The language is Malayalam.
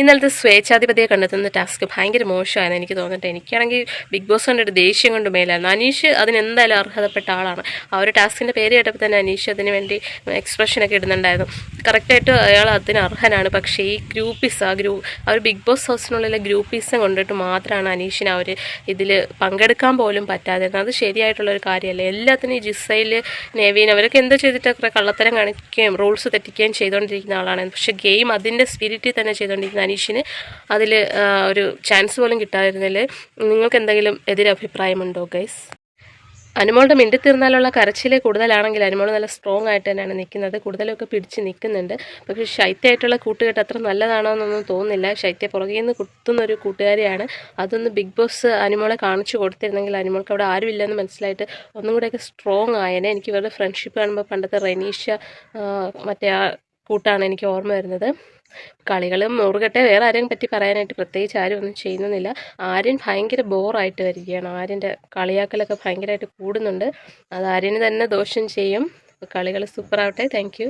ഇന്നലത്തെ സ്വേച്ഛാധിപതിയെ കണ്ടെത്തുന്ന ടാസ്ക് ഭയങ്കര മോശമായിരുന്നു എനിക്ക് തോന്നിട്ട് എനിക്കാണെങ്കിൽ ബിഗ് ബോസ് കണ്ടിട്ട് ദേഷ്യം കൊണ്ട് മേലായിരുന്നു. അനീഷ് അതിനെന്തായാലും അർഹതപ്പെട്ട ആളാണ്. ആ ഒരു ടാസ്കിന്റെ പേര് കേട്ടപ്പോൾ തന്നെ അനീഷ് അതിന് വേണ്ടി എക്സ്പ്രഷനൊക്കെ ഇടുന്നുണ്ടായിരുന്നു. കറക്റ്റായിട്ട് അയാൾ അതിന് അർഹനാണ്. പക്ഷേ ഈ ഗ്രൂപ്പീസ് ആ ഗ്രൂ ആ ഒരു ബിഗ് ബോസ് ഹൗസിനുള്ളിലെ ഗ്രൂപ്പീസം കൊണ്ടിട്ട് മാത്രമാണ് അനീഷിന് അവർ ഇതിൽ പങ്കെടുക്കാൻ പോലും പറ്റാതിരുന്നത് അത് ശരിയായിട്ടുള്ള ഒരു കാര്യമല്ല? എല്ലാത്തിനും ഈ ജിസയിൽ നെവീൻ അവരൊക്കെ എന്താ ചെയ്തിട്ട് കള്ളത്തരം കാണിക്കുകയും റൂൾസ് തെറ്റിക്കുകയും ചെയ്തുകൊണ്ടിരിക്കുന്ന ആളാണ്. പക്ഷേ ഗെയിം അതിന്റെ സ്പിരിറ്റിൽ തന്നെ ചെയ്തുകൊണ്ടിരിക്കുന്ന അനീഷിന് അതിൽ ഒരു ചാൻസ് പോലും കിട്ടാതിരുന്നതിൽ നിങ്ങൾക്ക് എന്തെങ്കിലും എതിരഭിപ്രായമുണ്ടോ ഗൈസ് അനുമോളുടെ മിണ്ടി തീർന്നാലുള്ള കരച്ചിൽ കൂടുതലാണെങ്കിൽ അനുമോൾ നല്ല സ്ട്രോങ് ആയിട്ട് തന്നെയാണ് നിൽക്കുന്നത്. കൂടുതലൊക്കെ പിടിച്ച് നിൽക്കുന്നുണ്ട്. പക്ഷേ ശൈത്യമായിട്ടുള്ള കൂട്ടുകെട്ട് അത്ര നല്ലതാണോ എന്നൊന്നും തോന്നുന്നില്ല. ശൈത്യ പുറകിൽ നിന്ന് കുത്തുന്ന ഒരു കൂട്ടുകാരിയാണ്. അതൊന്ന് ബിഗ് ബോസ് അനുമോളെ കാണിച്ചു കൊടുത്തിരുന്നെങ്കിൽ അനുമോൾക്ക് അവിടെ ആരുമില്ലെന്ന് മനസ്സിലായിട്ട് ഒന്നും കൂടെയൊക്കെ സ്ട്രോങ് ആയേനെ. എനിക്ക് ഇവരുടെ ഫ്രണ്ട്ഷിപ്പ് കാണുമ്പോൾ പണ്ടത്തെ റെനീഷ മറ്റേ ആ കൂട്ടാണ് എനിക്ക് ഓർമ്മ വരുന്നത്. കളികളും മുറുകട്ടെ വേറെ ആരെയും പറ്റി പറയാനായിട്ട് പ്രത്യേകിച്ച് ആരും ഒന്നും ചെയ്യുന്നില്ല. ആര്യൻ ഭയങ്കര ബോറായിട്ട് വരികയാണ്. ആര്യന്റെ കളിയാക്കലൊക്കെ ഭയങ്കരമായിട്ട് കൂടുന്നുണ്ട്. അത് ആര്യന് തന്നെ ദോഷം ചെയ്യും. കളികൾ സൂപ്പറാവട്ടെ താങ്ക്